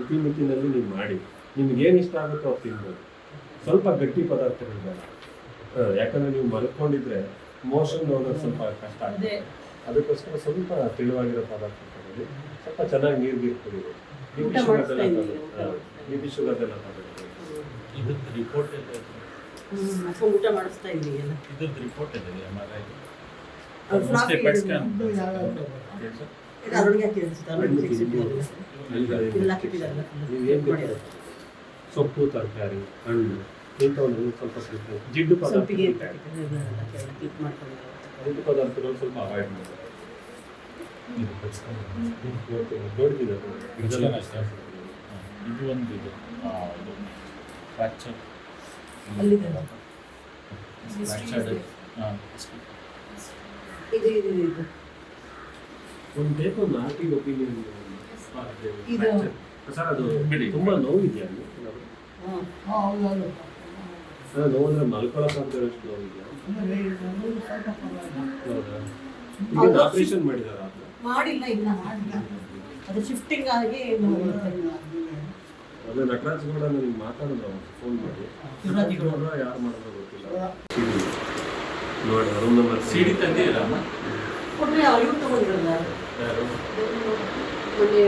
ಇತಿಮಿತಿನಲ್ಲಿ ನೀವು ಮಾಡಿ. ನಿಮ್ಗೆ ಏನು ಇಷ್ಟ ಆಗುತ್ತೋ ಅದು ತಿನ್ಬೋದು. ಸ್ವಲ್ಪ ಗಟ್ಟಿ ಪದಾರ್ಥಗಳು ಬೇಡ ಯಾಕಂದ್ರೆ ನೀವು ಮಲ್ಕೊಂಡಿದ್ರೆ ಮೋಷನ್ ಹೋಗೋದು ಸ್ವಲ್ಪ ಕಷ್ಟ ಆಗುತ್ತೆ ಅದೇ. ಅದಕ್ಕೋಸ್ಕರ ಸ್ವಲ್ಪ ತೆಳುವಾಗಿರೋ ಪದಾರ್ಥ ತಗೊಳ್ಳಿ ಸ್ವಲ್ಪ ಚೆನ್ನಾಗಿ ನೀರು ಗೀರು ಕುಡಿಯಿರಿ ಬಿ ಊಟ ಪಿ ಶುಗರ್ ಮಾಡಿಸ್ತಾ ಎಲ್ಲ ಇದ್ದೀನಿ, ಬಿ ಪಿ ಶುಗರ್ ಎಲ್ಲ ರಿಪೋರ್ಟ್ ಊಟ ಮಾಡಿಸ್ತಾ ಇದ್ದೀವಿ ರಿಪೋರ್ಟ್ ಇದೆ ಎಂ ಆರ್ ಐ. ಸ್ಕ್ಯಾನ್ ಸೊಪ್ಪು ತರಕಾರಿ ಹಣ್ಣು. ಇಂಥವನ್ನು ಸ್ವಲ್ಪ ತಿನ್ಬೇಕು. ಜಿಡ್ಡು ಸೊಪ್ಪಿಗೆ ಪದಾರ್ಥ. ಜಿಡ್ಡು ಪದಾರ್ಥಗಳು ಸ್ವಲ್ಪ ಅವಾಯ್ಡ್ ನೋಡಿದ್ದೀನಿ ಇದೆಲ್ಲ ಇದು ಒಂದು ಇದು ಆ, ಇದು ಫ್ರ್ಯಾಕ್ಚರ್. ಫ್ರ್ಯಾಕ್ಚರ್ಡ್ ಹಾಂ ಇದು ಇದು ಇದು. ಒಂದು ಟೈಪ್ ಒಂದು ಆರ್ಟಿಗೆ ಒಪಿನಿಯನ್ ಇದು. ಸರ್ ಅದು ಬಿಡಿ. ತುಂಬಾ ನೋವಿದೆಯಾ. ಸರ್ ನೋವು ಅಂತ ಮಲ್ಕೊಳ್ಳೋಕ್ಕಾಗದಷ್ಟು ನೋವಿದೆಯಾ ಹೌದಾ? ಈಗ ಅದು ಆಪರೇಷನ್ ಮಾಡಿದಾರ ಮಾಡಿಲ್ಲ ಇಲ್ಲ ಅದು ಶಿಫ್ಟಿಂಗ್ ಆಗಿ. ಅದೇ ನಟರಾಜ್ ಕೂಡ ನನಗೆ ಮಾತಾಡೋದು ಫೋನ್ ಮಾಡಿ. ಗೌಡ. ಗೌಡ ಯಾರು ಮಾಡೋದು ಗೊತ್ತಿಲ್ಲ. ನೋಡಿ ರೂಮ್ ನಂಬರ್ ಸಿಡಿ ತಂದಿಲ್ಲ ಕೊಟ್ಟರೆ ಅವ್ರು ತಗೊಂಡಿರಲ್ಲ. ಯಾರು ಮೊನ್ನೆ